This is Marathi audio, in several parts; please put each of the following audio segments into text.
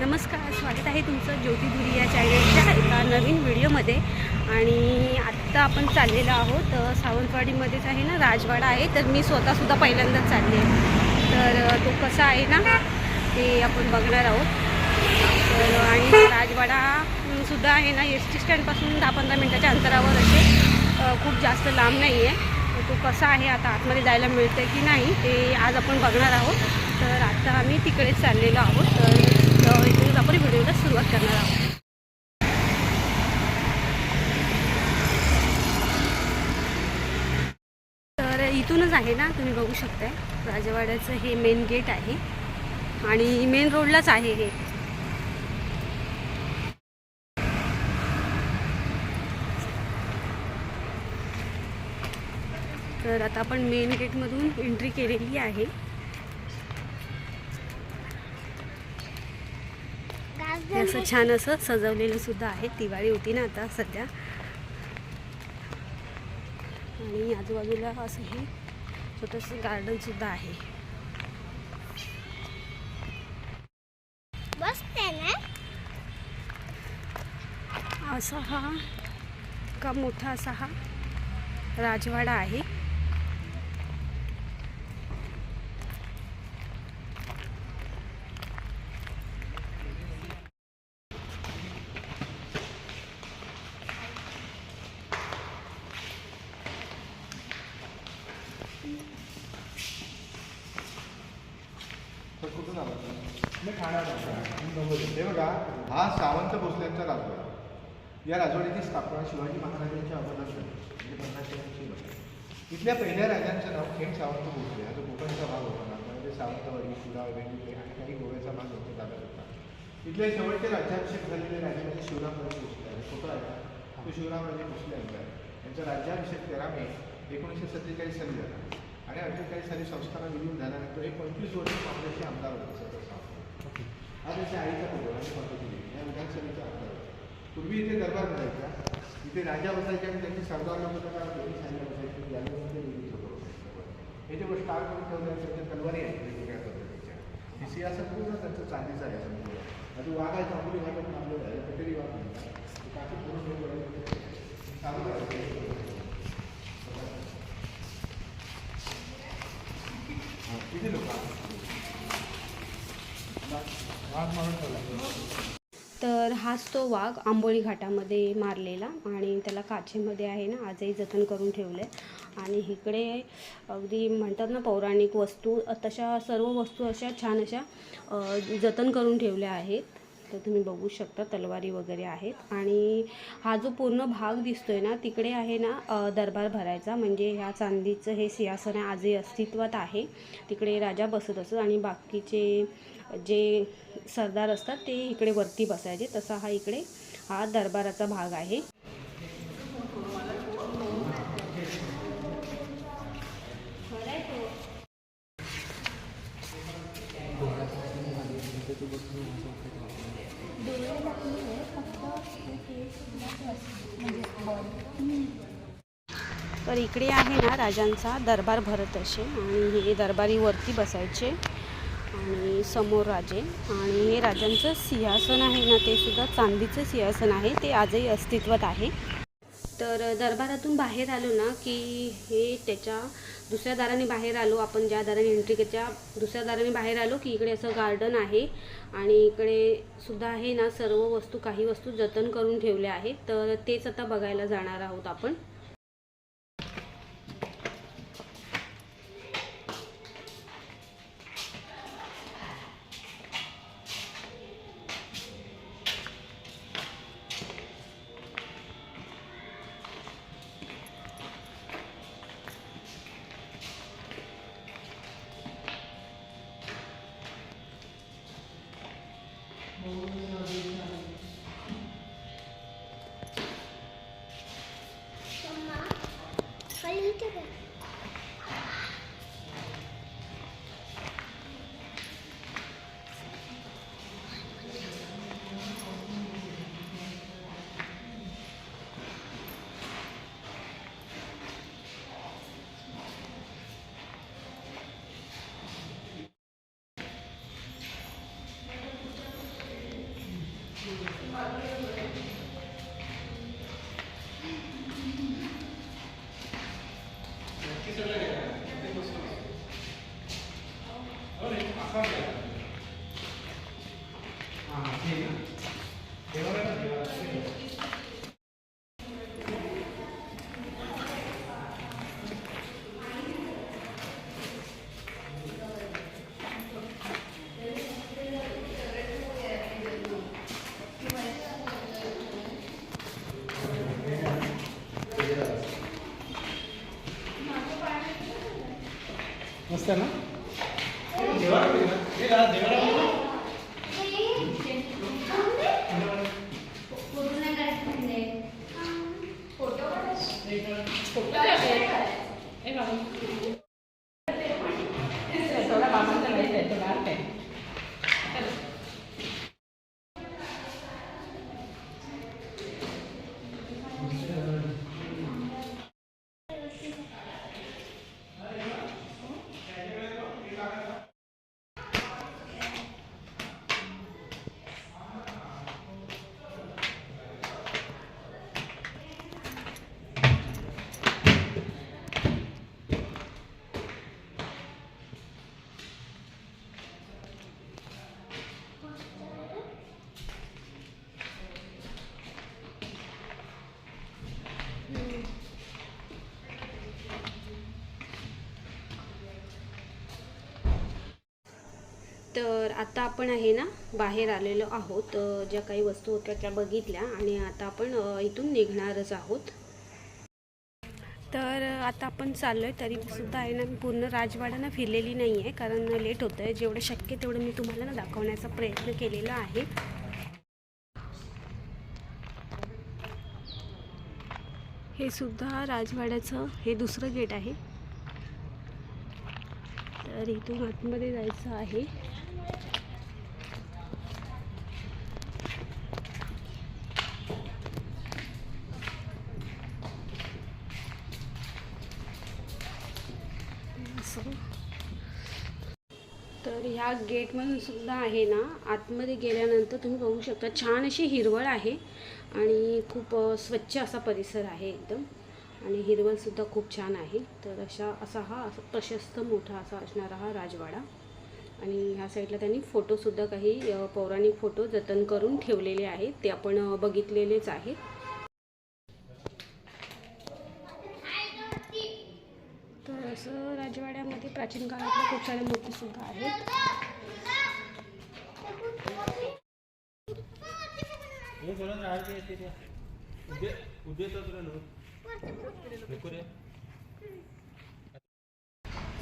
नमस्कार स्वागत आहे तुमचं ज्योतिधुरी या चॅनलच्या एका नवीन व्हिडिओमध्ये. आणि आत्ता आपण चाललेलो आहोत सावंतवाडीमध्येच आहे ना राजवाडा आहे तर मी स्वतःसुद्धा पहिल्यांदाच चालली आहे. तर तो कसा आहे ना ते आपण बघणार आहोत. तर आणि राजवाडासुद्धा राजवाडा सुद्धा आहे ना एस टी स्टँडपासून दहा पंधरा मिनटाच्या अंतरावर असे खूप जास्त लांब नाही आहे तो कसा आहे आता आतमध्ये जायला मिळतं की नाही ते आज आपण बघणार आहोत. तर आता आम्ही तिकडेच चाललेलो आहोत. तर अ, आपण व्हिडिओला सुरुवात करणार आहोत. तर इथूनच आहे ना तुम्ही बघू शकताय. राजवाड्याचं हे मेन गेट आहे. आणि मेन रोडलाच आहे हे. तर आता आपण मेन गेटमधून एंट्री केलेली आहे. हे असं छान असं सजवलेलं सुद्धा आहे. दिवाळी होती ना आता सध्या. आणि आजूबाजूला असं हे छोटंसं गार्डन सुद्धा आहे. असा हा का मोठा असा हा राजवाडा आहे. तर कुठून आला मी ठाण्यात हे बघा हा सावंत भोसल्यांचा राजवाडा या राजवाड्याची स्थापना शिवाजी महाराजांच्या अगोदर म्हणजे इथल्या पहिल्या राजांचं नाव खेड सावंत भोसले. हा जो कोकणचा भाग होता ना त्यामध्ये सावंतवाडी कुडाळ वेगवेगळे आणि काही गोव्याचा भाग होता ताब्यात होता. इथले शेवटचे राज्याभिषेक झालेले राजे म्हणजे शिवरामराजे भोसले. आहे फोटो आहे तो शिवरामराजे भोसले यांचा आहे. यांचा राज्याभिषेक तेरा मे एकोणीसशे सत्तेचाळीस साली झाला आणि अठ्ठेचाळीस साली संस्थानं विलीन झाल्यानंतर एक पंचवीस वर्ष काँग्रेसचे आमदार होते सावंत हा त्याच्या आईचा फोटो आणि पद्धती या विधानसभेचा आमदार होता. पूर्वी इथे दरबार भरायचा इथे राजा बसायचे आणि त्यांची सरदार लोक होता कारण दोन्ही साईडला बसायचे. वेगळी फोटो बसायचे. हे जे स्टार करून ठेवले आहेत त्याच्या तलवारी आहेत वेगवेगळ्या पद्धतीच्या. हे सियासत पूर्ण त्यांचं चांदीचं आहे समजा आता वाघ आहे चांगली पण आपलं आहे कटेरी वाघ म्हणतात. काफी पूर्ण चालू करायचं किती लोक वाघ मारून ठेवला तर हाच तो वाघ आंबोळी घाटामध्ये मारलेला आणि त्याला काचेमध्ये आहे ना आजही जतन करून ठेवलं आहे आणि इकडे अगदी म्हणतात ना पौराणिक वस्तू तशा सर्व वस्तू अशा छान अशा जतन करून ठेवल्या आहेत. तर तुम्ही बघू शकता तलवारी वगैरे आहेत. आणि हा जो पूर्ण भाग दिसतोय ना तिकडे आहे ना दरबार भरायचा. म्हणजे ह्या चांदीचं हे सिंहासन आजही अस्तित्वात आहे. तिकडे राजा बसत असत आणि बाकीचे जे सरदार असतात ते इकडे वरती बसायचे. तसा हा इकडे हा दरबाराचा भाग आहे. तर इकडे आहे ना राजांचा दरबार भरत असे आणि हे दरबारी वरती बसायचे. आणि समोर राजे आणि हे राजांचं सिंहासन आहे ना ते सुद्धा चांदीचं सिंहासन आहे ते आजही अस्तित्वात आहे. तर दरबारातून बाहेर आलो ना की हे त्याच्या दुसऱ्या दाराने बाहेर आलो आपण ज्या दाराने एंट्री त्याच्या दुसऱ्या दाराने बाहेर आलो की इकडे असं गार्डन आहे आणि इकडे सुद्धा आहे ना सर्व वस्तू काही वस्तू जतन करून ठेवल्या आहेत. तर तेच आता बघायला जाणार आहोत आपण. Amen. मस्त आहे ना Obrigada. तर आता आपण आहे ना बाहेर आलेलो आहोत ज्या काही वस्तू होत्या त्या बघितल्या आणि आता आपण इथून निघणारच आहोत. तर आता आपण चाललो आहे तरीसुद्धा आहे ना पूर्ण राजवाडा ना फिरलेली नाही आहे कारण लेट होतं आहे जेवढं शक्य तेवढं मी तुम्हाला ना दाखवण्याचा प्रयत्न केलेला आहे. हे सुद्धा राजवाड्याचं हे दुसरं गेट आहे. तर इथून आतमध्ये जायचं आहे. तर ह्या गेटमधून सुद्धा आहे ना आतमध्ये गेल्यानंतर तुम्ही बघू शकता छान अशी हिरवळ आहे आणि खूप स्वच्छ असा परिसर आहे एकदम. आणि हिरवळसुद्धा खूप छान आहे. तर अशा असा हा असा प्रशस्त मोठा असा असणारा हा राजवाडा. आणि ह्या साईडला त्यांनी फोटोसुद्धा काही पौराणिक फोटो जतन करून ठेवलेले आहेत. ते आपण बघितलेलेच आहेत. तर असं राजवाड्यामध्ये प्राचीन काळातल्या खूप साऱ्या मूर्तीसुद्धा आहेत.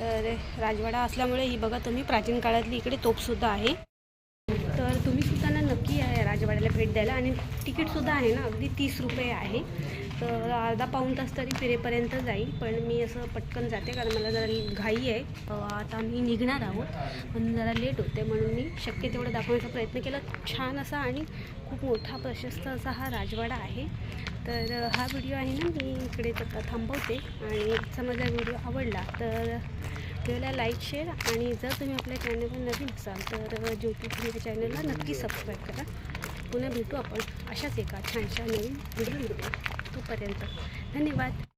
तर राजवाडा असल्यामुळे ही बघा तुम्ही प्राचीन काळातली इकडे तोपसुद्धा आहे. राजवाड्याला भेट द्यायला. आणि तिकीटसुद्धा आहे ना अगदी तीस रुपये आहे. तर अर्धा पाऊण तास तरी फिरेपर्यंत जाईल. पण मी असं पटकन जाते कारण मला जरा घाई आहे. आता मी निघणार आहोत. पण जरा लेट होते म्हणून मी शक्य तेवढं दाखवण्याचा प्रयत्न केला. छान असा आणि खूप मोठा प्रशस्त असा हा राजवाडा आहे. तर हा व्हिडिओ आहे ना मी इकडे आता थांबवते. आणि समजा व्हिडिओ आवडला तर व्हिडिओला लाईक शेअर आणि जर तुम्ही आपल्या चॅनलवर नवीन असाल तर ज्योती चॅनलला नक्की सबस्क्राईब करा. पुन्हा भेटू आपण अशाच एका छानशा नवीन व्हिडिओमध्ये. तोपर्यंत धन्यवाद.